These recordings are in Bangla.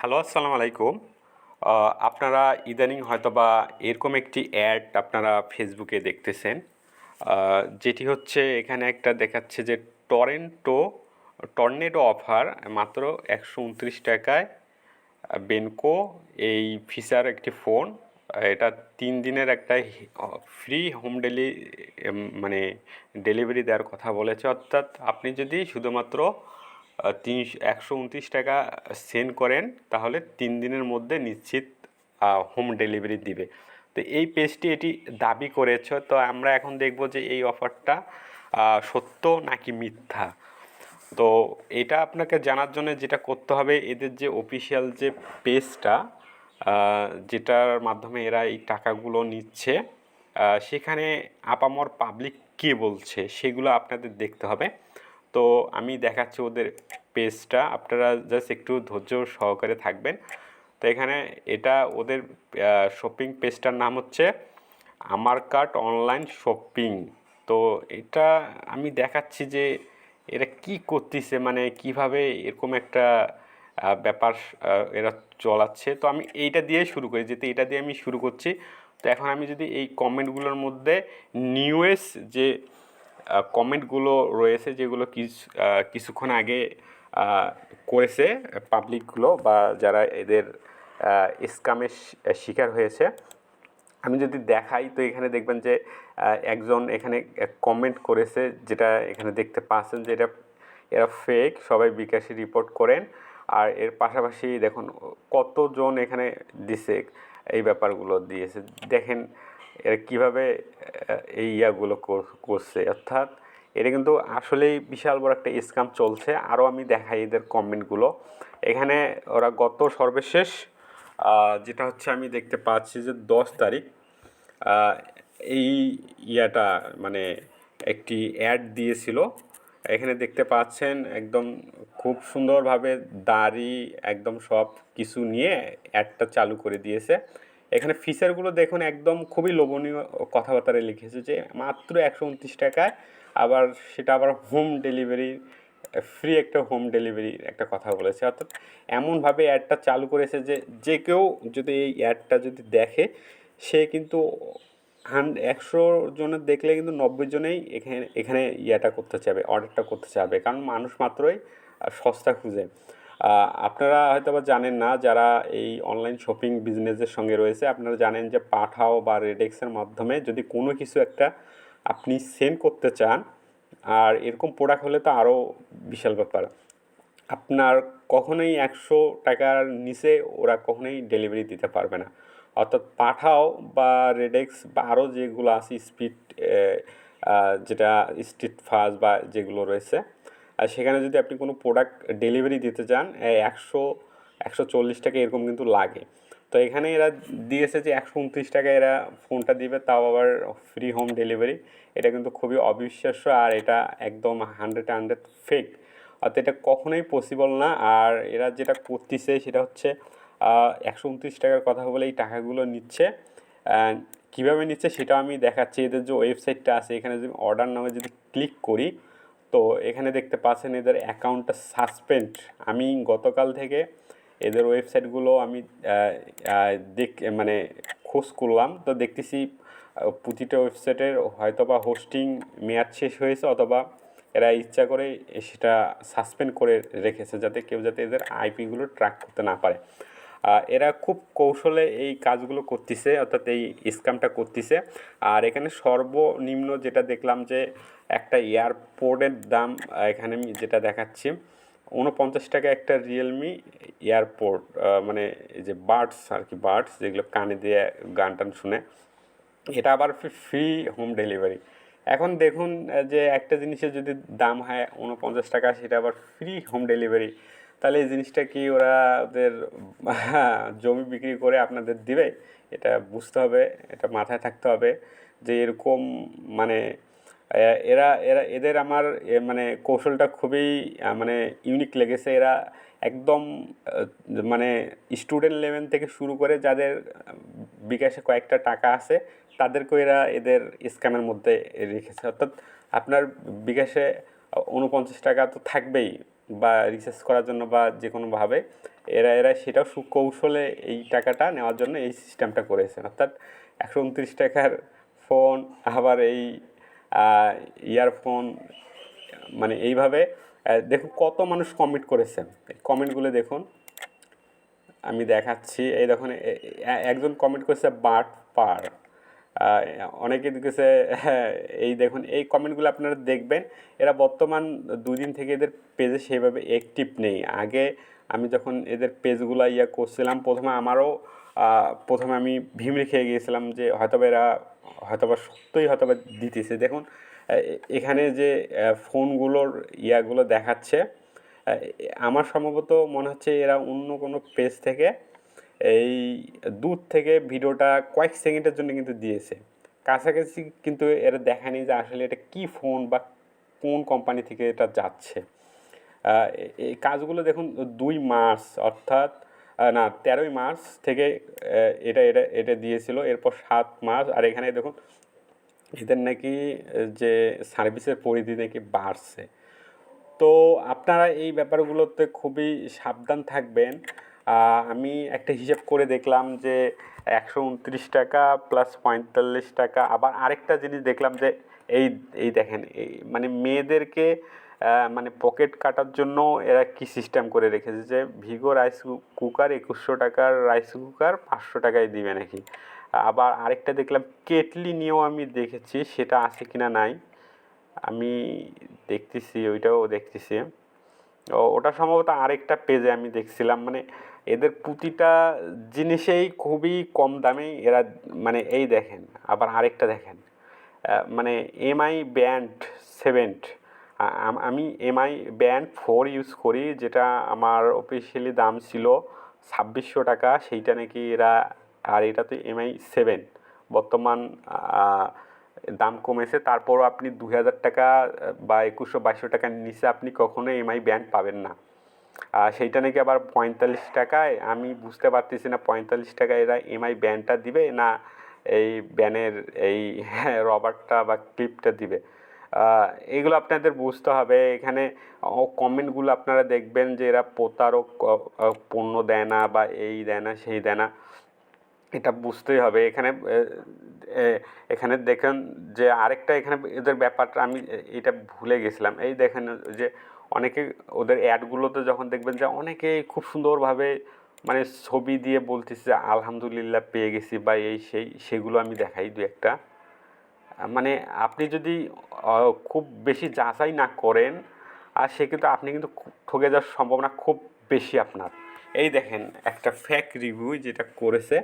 হ্যালো, আসসালামু আলাইকুম। আপনারা ইদানিং হয়তোবা এরকম একটি অ্যাড আপনারা ফেসবুকে দেখতেছেন। যেটি হচ্ছে এখানে একটা দেখাচ্ছে যে টরেন্টো, টর্নেডো অফার, মাত্র একশো উনত্রিশ টাকায়। বেনকো, এই ফিচার একটি ফোন, এটা তিন দিনের একটা ফ্রি হোম ডেলি মানে ডেলিভারি দেওয়ার কথা বলেছে। অর্থাৎ আপনি যদি শুধুমাত্র তিন একশো উনত্রিশ টাকা সেন্ড করেন, তাহলে তিন দিনের মধ্যে নিশ্চিত হোম ডেলিভারি দিবে। তো এই পেজটি এটি দাবি করেছে। তো আমরা এখন দেখব যে এই অফারটা সত্য নাকি মিথ্যা? তো এটা আপনাকে জানার জন্য যেটা করতে হবে, এদের যে অফিসিয়াল যে পেজটা যেটার মাধ্যমে এরা এই টাকাগুলো নিচ্ছে সেখানে আপামর পাবলিক কী বলছে, সেগুলো আপনাদের দেখতে হবে। তো আমি দেখাচ্ছি ওদের পেজটা আপনারা জাস্ট একটু ধৈর্য সহকারে থাকবেন। তো এখানে এটা ওদের শপিং পেজটার নাম হচ্ছে আমার কার্ট অনলাইন শপিং তো এটা আমি দেখাচ্ছি যে এরা কি করতেছে মানে কীভাবে এরকম একটা ব্যাপার এরা চলাচ্ছে। তো আমি এইটা দিয়ে শুরু করি যেতে এটা দিয়ে আমি শুরু করছি। তো এখন আমি যদি এই কমেন্টগুলোর মধ্যে নিউএস যে কমেন্টগুলো রয়েছে যেগুলো কিছু কিছুক্ষণ আগে করেছে পাবলিকগুলো বা যারা এদের স্কামের শিকার হয়েছে। আমি যদি দেখাই, তো এখানে দেখবেন যে একজন এখানে কমেন্ট করেছে যেটা এখানে দেখতে পাচ্ছেন যে এটা, এরা ফেক সবাই বিকাশে রিপোর্ট করেন। আর এর পাশাপাশি দেখুন, কতজন এখানে দিছে এই ব্যাপারগুলো দিয়েছে। দেখেন এরা কীভাবে এই ইয়াগুলো করছে। অর্থাৎ এটা কিন্তু আসলেই বিশাল বড় একটা স্ক্যাম চলছে। আরও আমি দেখাই এদের কমেন্টগুলো এখানে ওরা গত সর্বশেষ যেটা হচ্ছে আমি দেখতে পাচ্ছি যে দশ তারিখ এই ইয়াটা মানে একটি অ্যাড দিয়েছিল। এখানে দেখতে পাচ্ছেন একদম খুব সুন্দরভাবে দাড়ি, একদম সব কিছু নিয়ে অ্যাডটা চালু করে দিয়েছে। এখানে ফিচারগুলো দেখুন, একদম খুবই লোভনীয় কথাবার্তায় লিখেছে যে, মাত্র একশো উনত্রিশ টাকায় আবার সেটা আবার হোম ডেলিভারি ফ্রি একটা হোম ডেলিভারি একটা কথা বলেছে। অর্থাৎ এমনভাবে অ্যাডটা চালু করেছে যে যে কেউ যদি এই অ্যাডটা যদি দেখে, সে কিন্তু হান একশো জনের দেখলে কিন্তু নব্বই জনেই এখানে এখানে ইয়েটা করতে চাবে অর্ডারটা করতে চাবে। কারণ মানুষ মাত্রই সস্তা খুঁজে। আপনারা হয়তো বা জানেন না, যারা এই অনলাইন শপিং বিজনেসের সঙ্গে রয়েছে, আপনারা জানেন যে পাঠাও বা রেডেক্সের মাধ্যমে যদি কোনো কিছু একটা আপনি সেন্ড করতে চান, আর এরকম প্রোডাক্ট হলে তো আরও বিশাল ব্যাপার। আপনার কখনোই একশো টাকার নিচে ওরা কখনোই ডেলিভারি দিতে পারবে না। অর্থাৎ পাঠাও বা রেডেক্স বা আরও যেগুলো আছে স্পিড যেটা স্ট্রিট ফাস্ট বা যেগুলো রয়েছে আর সেখানে যদি আপনি কোনো প্রোডাক্ট ডেলিভারি দিতে চান একশো একশো চল্লিশ টাকা এরকম কিন্তু লাগে। তো এখানে এরা দিয়েছে যে একশো উনত্রিশ টাকা এরা ফোনটা দিবে, তাও আবার ফ্রি হোম ডেলিভারি এটা কিন্তু খুবই অবিশ্বাস্য আর এটা একদম হান্ড্রেড হান্ড্রেড ফেক অর্থাৎ এটা কখনোই পসিবল না। আর এরা যেটা করতেছে সেটা হচ্ছে একশো উনত্রিশ টাকার কথা বলে এই টাকাগুলো নিচ্ছে। কীভাবে নিচ্ছে সেটাও আমি দেখাচ্ছি। এদের যে ওয়েবসাইটটা আছে, এখানে যদি অর্ডার নামে যদি ক্লিক করি তো এখানে দেখতে পাচ্ছেন এদের অ্যাকাউন্টটা সাসপেন্ড। আমি গতকাল থেকে এদের ওয়েবসাইটগুলো আমি দেখ মানে খোঁজ করলাম। তো দেখতেছি প্রতিটা ওয়েবসাইটের হয়তো বা হোস্টিং মেয়াদ শেষ হয়েছে অথবা এরা ইচ্ছা করে সেটা সাসপেন্ড করে রেখেছে যাতে কেউ যাতে এদের আইপিগুলো ট্র্যাক করতে না পারে। এরা খুব কৌশলে এই কাজগুলো করতেছে, অর্থাৎ এই স্ক্যামটা করতেছে। আর এখানে সর্বনিম্ন যেটা দেখলাম যে একটা এয়ারপোর্টের দাম এখানে আমি যেটা দেখাচ্ছি উনপঞ্চাশ টাকা একটা রিয়েলমি এয়ারপোর্ট মানে এই যে বার্ডস আর কি, বার্ডস যেগুলো কানে দিয়ে গান টান শুনে। এটা আবার ফ্রি হোম ডেলিভারি। এখন দেখুন যে একটা জিনিসের যদি দাম হয় উনপঞ্চাশ টাকা, সেটা আবার ফ্রি হোম ডেলিভারি। তাহলে এই জিনিসটা কি ওরা ওদের, জমি বিক্রি করে আপনাদের দিবে? এটা বুঝতে হবে, এটা মাথায় থাকতে হবে যে এরকম মানে এরা এরা, এদের আমার মানে কৌশলটা খুবই মানে ইউনিক লেগেছে। এরা একদম মানে স্টুডেন্ট লেভেল থেকে শুরু করে যাদের বিকাশে কয়েকটা টাকা আছে, তাদেরকেও এরা এদের স্ক্যামের মধ্যে রেখেছে। অর্থাৎ আপনার বিকাশে উনপঞ্চাশ টাকা তো থাকবেই বা রিচার্জ করার জন্য বা যে কোনোভাবে এরা এরা সেটাও সুকৌশলে এই টাকাটা নেওয়ার জন্য এই সিস্টেমটা করেছে অর্থাৎ একশো উনত্রিশ টাকার ফোন আবার এই ইয়ারফোন মানে এইভাবে দেখুন কত মানুষ কমেন্ট করেছেন কমেন্টগুলো দেখুন, আমি দেখাচ্ছি। এই দেখুন একজন কমেন্ট করেছে, বাট পার। অনেকে দেখেছে হ্যাঁ এই দেখুন, এই কমেন্টগুলো আপনারা দেখবেন, এরা বর্তমান দুই দিন থেকে এদের পেজে সেইভাবে অ্যাক্টিভ নেই। আগে আমি যখন এদের পেজগুলো ইয়া করছিলাম, প্রথমে আমারও প্রথমে আমি ভিমড়ি খেয়ে গিয়েছিলাম যে হয়তোবা এরা হয়তোবা সত্যই হয়তোবা দিতেছে। দেখুন এখানে যে ফোনগুলোর ইয়াগুলো দেখাচ্ছে আমার সম্ভবত মনে হচ্ছে এরা অন্য কোনো পেজ থেকে এই দূর থেকে ভিডিওটা কয়েক সেকেন্ডের জন্য কিন্তু দিয়েছে। কাছাকাছি কিন্তু এরা দেখায়নি যে আসলে এটা কি ফোন বা কোন কোম্পানি থেকে এটা যাচ্ছে। এই কাজগুলো দেখুন, দুই মার্চ অর্থাৎ না, তেরোই মার্চ থেকে এটা এটা এটা দিয়েছিল, এরপর সাত মার্চ, আর এখানে দেখুন, এদের নাকি যে সার্ভিসের পরিধি নাকি বাড়ছে। তো আপনারা এই ব্যাপারগুলোতে খুবই সাবধান থাকবেন। আমি একটা হিসাব করে দেখলাম যে একশো উনত্রিশ টাকা প্লাস পঁয়তাল্লিশ টাকা, আবার আরেকটা জিনিস দেখলাম যে এই এই দেখেন, এই মানে মেয়েদেরকে মানে পকেট কাটার জন্য এরা কি সিস্টেম করে রেখেছে? যে ভিগো রাইস কুকার একুশশো টাকার রাইস কুকার পাঁচশো টাকায় দিবে নাকি? আবার আরেকটা দেখলাম কেটলি নিয়েও আমি দেখেছি, সেটা আছে কিনা নাই। আমি দেখতেছি, ওইটাও দেখতেছি। ওটা সম্ভবত আরেকটা পেজে আমি দেখছিলাম। মানে এদের প্রতিটা জিনিসেই খুবই কম দামে এরা মানে এই দেখেন, আবার আরেকটা দেখেন। মানে এমআই ব্যান্ড সেভেন্ট আমি এমআই ব্যান্ড ফোর ইউজ করি, যেটা আমার অফিসিয়ালি দাম ছিল ছাব্বিশশো টাকা। সেইটা নাকি এরা, আর এটা তো এমআই সেভেন বর্তমান দাম কমেছে। তারপরও আপনি দু হাজার টাকা বা একুশশো বাইশশো টাকার নিচে আপনি কখনো এমআই ব্যান্ড পাবেন না। সেইটা নাকি আবার পঁয়তাল্লিশ টাকায়। আমি বুঝতে পারতেছি না পঁয়তাল্লিশ টাকায় এরা এমআই ব্যান্ডটা দিবে না এই ব্যানের এই রবারটা বা ক্লিপটা দিবে। এগুলো আপনাদের বুঝতে হবে। এখানে কমেন্টগুলো আপনারা দেখবেন যে এরা প্রতারক পণ্য দেয় না বা এই দেয় না, সেই দেয় না। এটা বুঝতেই হবে। এখানে এখানে দেখেন যে আরেকটা এখানে এদের ব্যাপারটা আমি এটা ভুলে গেছিলাম। এই দেখেন যে অনেকে ওদের অ্যাডগুলোতে যখন দেখবেন যে অনেকেই খুব সুন্দরভাবে মানে ছবি দিয়ে বলতেছে আলহামদুলিল্লাহ, পেয়ে গেছি বা এই সেই, সেগুলো আমি দেখাই দু একটা। মানে আপনি যদি খুব বেশি যাচাই না করেন, আর সেক্ষেত্রে আপনি কিন্তু ঠকে যাওয়ার সম্ভাবনা খুব বেশি আপনার। এই দেখেন একটা ফ্যাক রিভিউ যেটা করেছে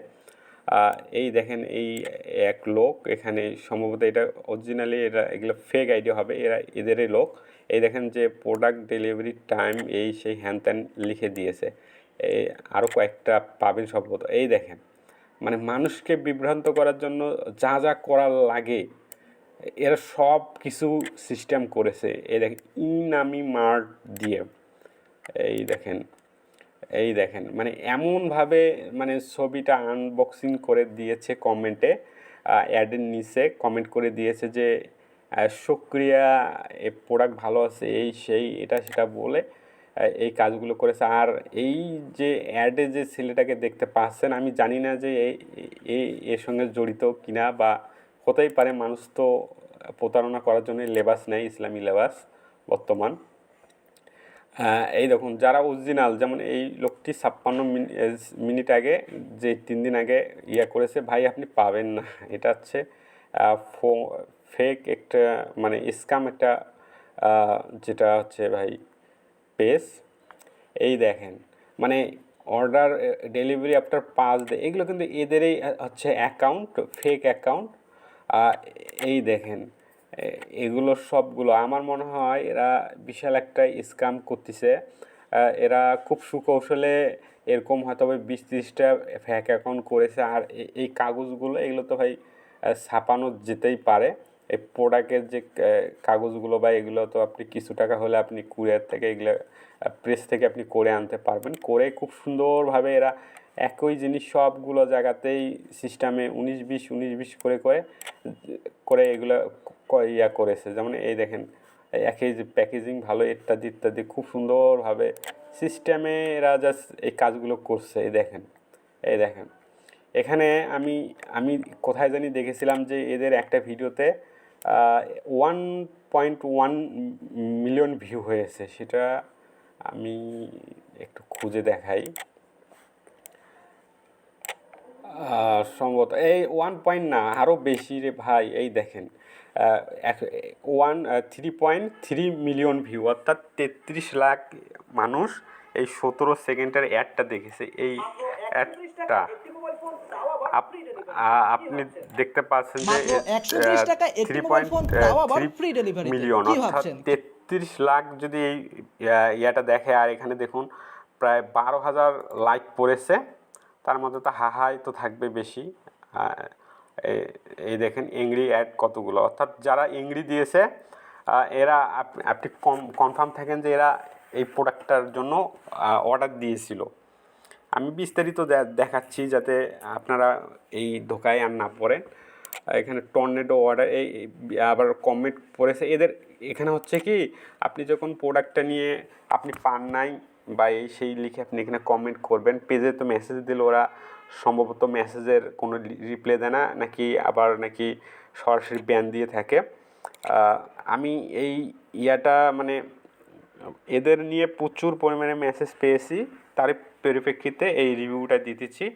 এই দেখেন এই এক লোক, এখানে সম্ভবত এটা অরিজিনালি এটা এগুলো ফেক আইডিয়া হবে, এরা এদেরই লোক। এই দেখেন যে প্রোডাক্ট ডেলিভারি টাইম এই সেই হ্যান ত্যান লিখে দিয়েছে। এই আরও কয়েকটা পাবেন সম্ভবত। এই দেখেন মানে মানুষকে বিভ্রান্ত করার জন্য যা যা করার লাগে এরা সব কিছু সিস্টেম করেছে। এই দেখেন ইনামি মার্ট দিয়ে। এই দেখেন এই দেখেন মানে এমনভাবে মানে ছবিটা আনবক্সিং করে দিয়েছে কমেন্টে অ্যাডের নিচে কমেন্ট করে দিয়েছে যে সক্রিয়া এ প্রোডাক্ট ভালো আছে, এই, সেই, এটা, সেটা বলে এই কাজগুলো করেছে। আর এই যে অ্যাডে যে ছেলেটাকে দেখতে পাচ্ছেন, আমি জানি না যে এই এই এর সঙ্গে জড়িত কিনা বা হতেই পারে মানুষ তো প্রতারণা করার জন্য লেবাস নেয়, ইসলামী লেবাস বর্তমান। এই দেখুন, যারা অরিজিনাল যেমন এই লোকটি ছাপ্পান্ন মিনিট আগে যে তিন দিন আগে ইয়া করেছে, ভাই, আপনি পাবেন না। এটা হচ্ছে ফেক একটা মানে স্কাম একটা যেটা হচ্ছে ভাই পেজ এই দেখেন মানে অর্ডার ডেলিভারি আফটার পাঁচ ডে এগুলো কিন্তু এদেরই হচ্ছে অ্যাকাউন্ট ফেক অ্যাকাউন্ট এই দেখেন এগুলো সবগুলো, আমার মনে হয় এরা বিশাল একটা স্ক্যাম করতেছে। এরা খুব সুকৌশলে এরকম হয়তো বিশ ত্রিশটা ফ্যাক অ্যাকাউন্ট করেছে, আর এই কাগজগুলো, এগুলো তো ভাই ছাপানো যেতেই পারে। এই প্রোডাক্টের যে কাগজগুলো বা এগুলো তো আপনি কিছু টাকা হলে আপনি কুরিয়ার থেকে এগুলো প্রেস থেকে আপনি করে আনতে পারবেন। করে খুব সুন্দরভাবে এরা একই জিনিস সবগুলো জায়গাতেই সিস্টেমে উনিশ বিশ উনিশ বিশ করে করে করে এগুলো ইয়া করেছে। যেমন এই দেখেন একই যে প্যাকেজিং ভালো, ইত্যাদি ইত্যাদি, খুব সুন্দরভাবে সিস্টেমে এরা জাস্ট এই কাজগুলো করছে। এই দেখেন এই দেখেন। এখানে আমি আমি কোথায় জানি দেখেছিলাম যে এদের একটা ভিডিওতে one point one million view হয়েছে। সেটা আমি একটু খুঁজে দেখাই। সম্ভবত। এই ওয়ান পয়েন্ট না আরও বেশি রে ভাই এই দেখেন। One three point three million view অর্থাৎ তেত্রিশ লাখ মানুষ এই সতেরো সেকেন্ডের অ্যাডটা দেখেছে। এই অ্যাডটা আপনি দেখতে পাচ্ছেন যে মাত্র 130 টাকায় একটি থ্রি পয়েন্ট তে। মিলিয়ন অর্থাৎ তেত্রিশ লাখ যদি এই ইয়া- ইয়াটা দেখে আর এখানে দেখুন প্রায় বারো হাজার লাইক পড়েছে। তার মধ্যে তো হাহাই তো থাকবে বেশি। এই দেখেন ইংরি অ্যাড কতগুলো। অর্থাৎ যারা ইংরি দিয়েছে এরা আপনি কম কনফার্ম থাকেন যে এরা এই প্রোডাক্টটার জন্য অর্ডার দিয়েছিল। আমি বিস্তারিত দেখাচ্ছি যাতে আপনারা এই ধোকায় আর না পড়েন। এখানে টর্নেডো অর্ডার এই এই, আবার কমেন্ট পড়েছে। এদের, এখানে হচ্ছে কি, আপনি যখন প্রোডাক্টটা নিয়ে আপনি পান নাই বা এই সেই লিখে আপনি এখানে কমেন্ট করবেন। পেজে তো মেসেজ দিলে ওরা সম্ভবত মেসেজের কোনো রিপ্লাই দেয় না, নাকি আবার নাকি সরাসরি ব্যান দিয়ে থাকে। আমি এই ইয়াটা মানে এদের নিয়ে প্রচুর পরিমাণে মেসেজ পেয়েছি তার পরিপ্রেক্ষিতে এই রিভিউটা দিতেছি।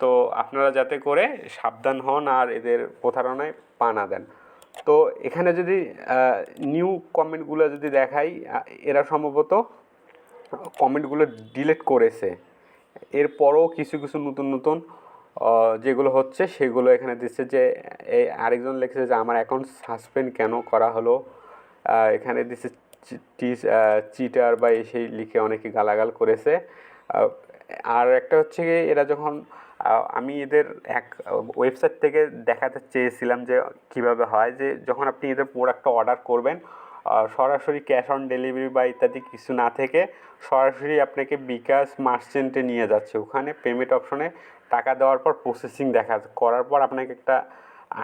তো আপনারা যাতে করে সাবধান হন আর এদের প্রতারণায় পা না দেন। তো এখানে যদি নিউ কমেন্টগুলো যদি দেখাই এরা সম্ভবত কমেন্টগুলো ডিলিট করেছে। এরপরও কিছু কিছু নতুন নতুন যেগুলো হচ্ছে সেগুলো এখানে দিচ্ছে যে এই আরেকজন লিখেছে যে, আমার অ্যাকাউন্ট সাসপেন্ড কেন করা হলো? এখানে দিচ্ছে চিটার বা এই সেই লিখে অনেকে গালাগাল করেছে। আর একটা হচ্ছে কি, এরা যখন আমি এদের এক ওয়েবসাইট থেকে দেখাতে চেয়েছিলাম যে, কীভাবে হয় যে, যখন আপনি এদের প্রোডাক্টটা অর্ডার করবেন সরাসরি ক্যাশ অন ডেলিভারি বা ইত্যাদি কিছু না থেকে সরাসরি আপনাকে বিকাশ মার্চেন্টে নিয়ে যাচ্ছে। ওখানে পেমেন্ট অপশনে টাকা দেওয়ার পর প্রসেসিং দেখা করার পর আপনাকে একটা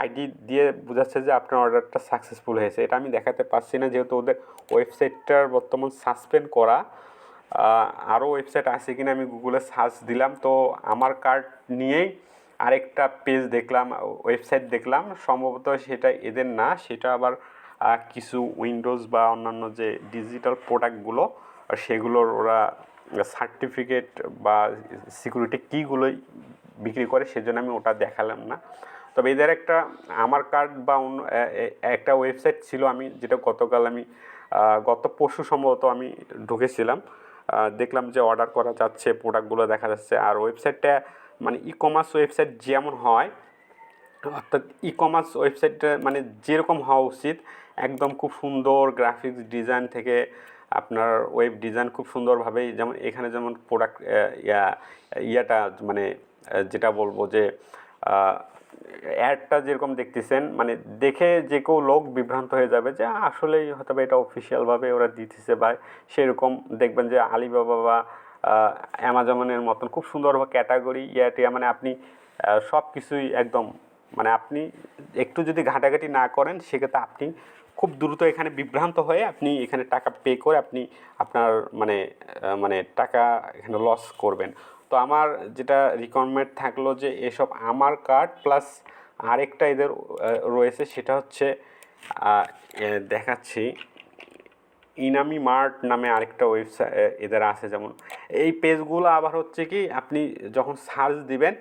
আইডি দিয়ে বোঝাচ্ছে যে আপনার অর্ডারটা সাকসেসফুল হয়েছে। এটা আমি দেখাতে পারছি না, যেহেতু ওদের ওয়েবসাইটটার বর্তমান সাসপেন্ড করা। আরও ওয়েবসাইট আছে কিনা আমি গুগলে সার্চ দিলাম। তো আমার কার্ড নিয়েই আরেকটা পেজ দেখলাম ওয়েবসাইট দেখলাম। সম্ভবত সেটা এদের না, সেটা আবার কিছু উইন্ডোজ বা অন্যান্য যে ডিজিটাল প্রোডাক্টগুলো সেগুলোর ওরা সার্টিফিকেট বা সিকিউরিটি কীগুলোই বিক্রি করে, সেজন্য আমি ওটা দেখালাম না। তবে এদের একটা, আমার কার্ড বা অন্য একটা ওয়েবসাইট ছিল আমি, যেটা গতকাল আমি গত পরশু সম্ভবত আমি ঢুকেছিলাম। দেখলাম যে অর্ডার করা যাচ্ছে প্রোডাক্টগুলো দেখা যাচ্ছে। আর ওয়েবসাইটটা মানে ই কমার্স ওয়েবসাইট যেমন হয় অর্থাৎ ই কমার্স ওয়েবসাইটটা মানে যেরকম হওয়া উচিত, একদম খুব সুন্দর গ্রাফিক্স ডিজাইন থেকে আপনার ওয়েব ডিজাইন খুব সুন্দরভাবেই যেমন এখানে যেমন প্রোডাক্ট ইয়া, ইয়াটা মানে যেটা বলব যে অ্যাডটা যেরকম দেখতেছেন মানে দেখে যে কেউ লোক বিভ্রান্ত হয়ে যাবে যে আসলেই হয়তো এটা অফিসিয়ালভাবে ওরা দিতেছে বা সেরকম। দেখবেন যে আলিবাবা বা অ্যামাজনের মতন খুব সুন্দরভাবে ক্যাটাগরি ইয়াটিয়া মানে আপনি সব কিছুই একদম মানে আপনি একটু যদি ঘাটাঘাটি না করেন, সেক্ষেত্রে আপনি খুব দ্রুত এখানে বিভ্রান্ত হয়ে আপনি এখানে টাকা পে করে আপনি আপনার মানে মানে টাকা এখানে লস করবেন। তো আমার যেটা রিকোয়ারমেন্ট থাকল যে এসব আমার কার্ড প্লাস আরেকটা এদের রয়েছে, সেটা হচ্ছে দেখাচ্ছি, ইনামি মার্ট নামে আরেকটা ওয়েবসাইট এদের আছে। যেমন এই পেজগুলো আবার হচ্ছে কি, আপনি যখন সার্চ দিবেন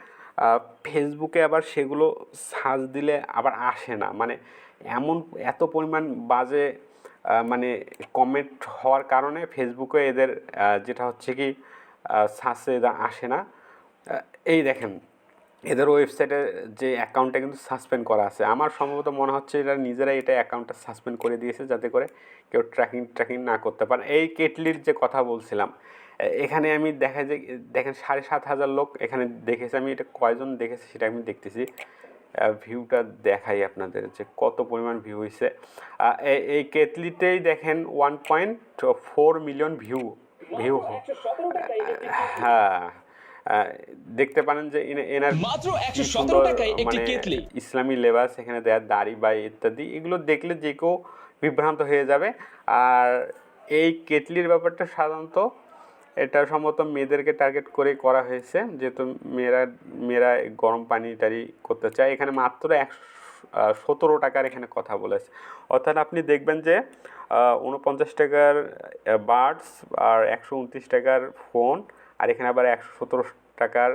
ফেসবুকে আবার সেগুলো সার্চ দিলে আবার আসে না। মানে এমন এত পরিমাণ বাজে মানে কমেন্ট হওয়ার কারণে ফেসবুকে এদের যেটা হচ্ছে কি সার্চে আসে না। এই দেখেন, এদের ওয়েবসাইটে যে অ্যাকাউন্টটা কিন্তু সাসপেন্ড করা আছে। আমার সম্ভবত মনে হচ্ছে এরা নিজেরাই এটা অ্যাকাউন্টটা সাসপেন্ড করে দিয়েছে যাতে করে কেউ ট্র্যাকিং ট্র্যাকিং না করতে পারে। এই কেটলির যে কথা বলছিলাম এখানে আমি দেখা যে দেখেন সাড়ে সাত হাজার লোক এখানে দেখেছে আমি এটা কয়জন দেখেছি সেটা আমি দেখতেছি। ভিউটা দেখাই আপনাদের যে কত পরিমাণ ভিউ হয়েছে এই- কেটলিতেই দেখেন one point four million view view হ্যাঁ দেখতে পারেন যে এনে- এনার মাত্র 117 সুন্দর টাকায় একটি মানে কেটলি। ইসলামী লেবাস এখানে দেয়ার দাড়ি বা ইত্যাদি এগুলো দেখলে যে কেউ বিভ্রান্ত হয়ে যাবে। আর এই কেটলির ব্যাপারটা সাধারণত এটা সম্ভবত মেয়েদেরকে টার্গেট করে করা হয়েছে, যেহেতু মেয়েরা মেয়েরা গরম পানি টারি করতে চায়। এখানে মাত্র একশো সতেরো টাকার এখানে কথা বলেছে। অর্থাৎ আপনি দেখবেন যে উনপঞ্চাশ টাকার বার্ডস আর একশো উনত্রিশ টাকার ফোন, আর এখানে আবার একশো সতেরো টাকার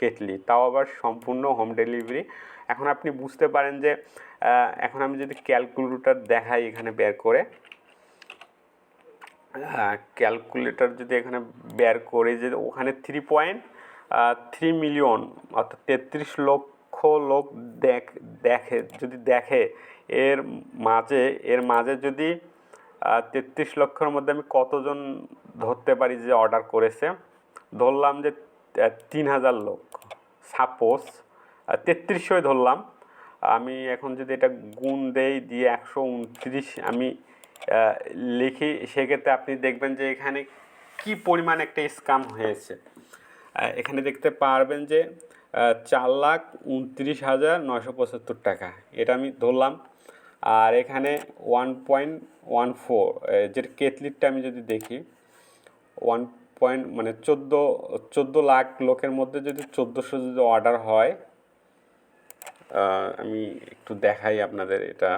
কেটলি। তাও আবার সম্পূর্ণ হোম ডেলিভারি এখন আপনি বুঝতে পারেন যে এখন আমি যদি ক্যালকুলেটর দেখাই এখানে বের করে ক্যালকুলেটর যদি এখানে বের করে যে ওখানে থ্রি পয়েন্ট থ্রি মিলিয়ন অর্থাৎ তেত্রিশ লক্ষ লোক দেখ, দেখে, যদি দেখে, এর মাঝে এর মাঝে যদি তেত্রিশ লক্ষের মধ্যে আমি কতজন ধরতে পারি যে অর্ডার করেছে? ধরলাম যে তিন হাজার লোক। সাপোজ তেত্রিশশোই ধরলাম। আমি এখন যদি এটা গুণ দেই, দিয়ে একশো উনত্রিশ, আমি লিখি, সেক্ষেত্রে আপনি দেখবেন যে এখানে কি পরিমাণ একটা স্কাম হয়েছে। এখানে দেখতে পারবেন যে চার লাখ উনত্রিশ হাজার নয়শো পঁচাত্তর টাকা। এটা আমি ধরলাম। আর এখানে ওয়ান পয়েন্ট ওয়ান ফোর যেটা কেটলিরটা আমি যদি দেখি ওয়ান পয়েন্ট মানে চোদ্দ চোদ্দ লাখ লোকের মধ্যে যদি চোদ্দোশো যদি অর্ডার হয় আমি একটু দেখাই আপনাদের এটা।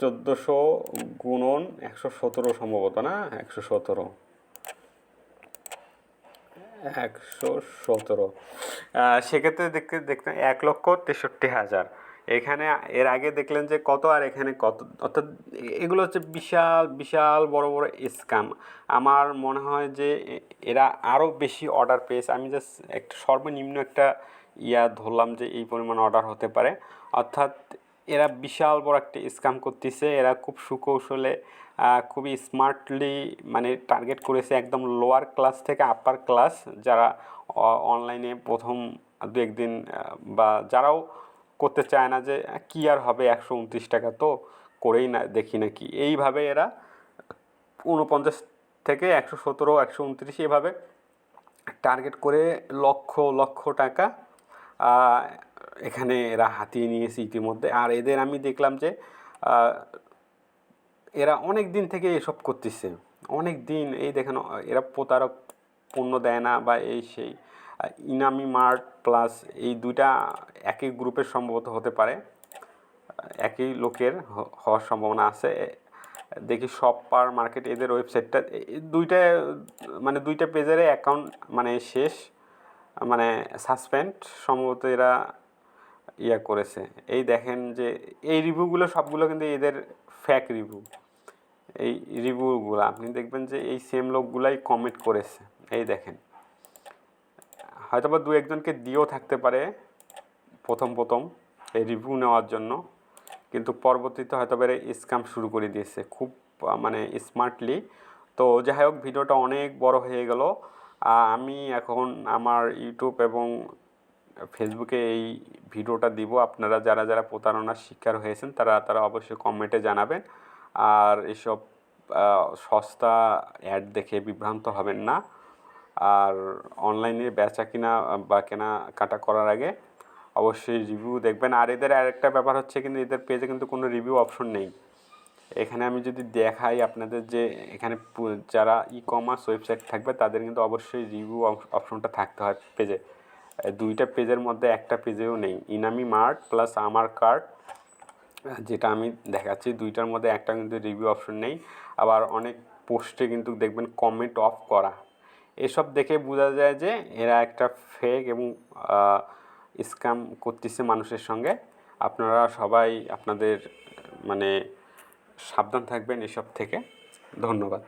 চোদ্দোশো গুণন একশো সতেরো সম্ভবত, না? একশো সতেরো। একশো সতেরো। সেক্ষেত্রে দেখতে দেখতে এক লক্ষ তেষট্টি হাজার। এখানে এর আগে দেখলেন যে কত, আর এখানে কত? অর্থাৎ এগুলো হচ্ছে বিশাল বিশাল, বড় বড় স্ক্যাম। আমার মনে হয় যে এরা আরও বেশি অর্ডার পেয়েছে। আমি জাস্ট একটা সর্বনিম্ন একটা ইয়া ধরলাম যে এই পরিমাণ অর্ডার হতে পারে। অর্থাৎ এরা বিশাল বড় একটা স্ক্যাম করতেছে। এরা খুব সুকৌশলে খুবই স্মার্টলি মানে টার্গেট করেছে একদম লোয়ার ক্লাস থেকে আপার ক্লাস যারা অনলাইনে প্রথম দু একদিন বা যারাও করতে চায় না যে কী আর হবে একশো উনত্রিশ টাকা? তো করেই না, দেখি নাকি এইভাবে এরা উনপঞ্চাশ থেকে একশো সতেরো, একশো উনত্রিশ এভাবে টার্গেট করে লক্ষ লক্ষ টাকা এখানে এরা হাতিয়ে নিয়েছে ইতিমধ্যে। আর এদের আমি দেখলাম যে এরা অনেক দিন থেকে এসব করতেছে। অনেক দিন এই দেখেন, এরা প্রতারক পণ্য দেয় না বা এই সেই ইনামি মার্ট প্লাস এই দুইটা একই গ্রুপের সম্ভবত হতে পারে। একই লোকের হওয়ার সম্ভাবনা আছে। দেখি শপ পার মার্কেট এদের ওয়েবসাইটটা দুইটা মানে দুইটা পেজের অ্যাকাউন্ট মানে শেষ মানে সাসপেন্ড। সম্ভবত এরা ইয়া করেছে। এই দেখেন যে, এই রিভিউগুলো সবগুলো কিন্তু এদের ফ্যাক রিভিউ এই রিভিউগুলো, আপনি দেখবেন যে এই সেম লোকগুলাই কমেন্ট করেছে। এই দেখেন। হয়তোবা দু একজনকে দিয়েও থাকতে পারে প্রথম প্রথম এই রিভিউ নেওয়ার জন্য, কিন্তু পরবর্তীতে হয়তো এরা স্ক্যাম শুরু করে দিয়েছে খুব মানে স্মার্টলি তো যাই হোক ভিডিওটা অনেক বড় হয়ে গেল। আমি এখন আমার ইউটিউব এবং ফেসবুকে এই ভিডিওটা দিব। আপনারা যারা যারা প্রতারণার শিকার হয়েছেন, তারা তারা অবশ্যই কমেন্টে জানাবেন। আর এসব সস্তা অ্যাড দেখে বিভ্রান্ত হবেন না। আর অনলাইনে বেচা কিনা, বা কেনা কাটা করার আগে অবশ্যই রিভিউ দেখবেন। আর এদের আরেকটা ব্যাপার হচ্ছে কিন্তু এদের পেজে কিন্তু কোনো রিভিউ অপশন নেই। এখানে আমি যদি দেখাই আপনাদের যে, এখানে যারা ই কমার্স ওয়েবসাইট থাকবে, তাদের কিন্তু অবশ্যই রিভিউ অপশনটা থাকতে হয় পেজে দুইটা পেজের মধ্যে একটা পেজেও নেই। ইনামি মার্ট প্লাস আমার কার্ড যেটা আমি দেখাচ্ছি। দুইটার মধ্যে একটা কিন্তু রিভিউ অপশন নেই। আবার অনেক পোস্টে কিন্তু দেখবেন কমেন্ট অফ করা। এসব দেখে বোঝা যায় যে এরা একটা ফেক এবং স্ক্যাম করতেছে মানুষের সঙ্গে। আপনারা সবাই আপনাদের মানে সাবধান থাকবেন এসব থেকে। ধন্যবাদ।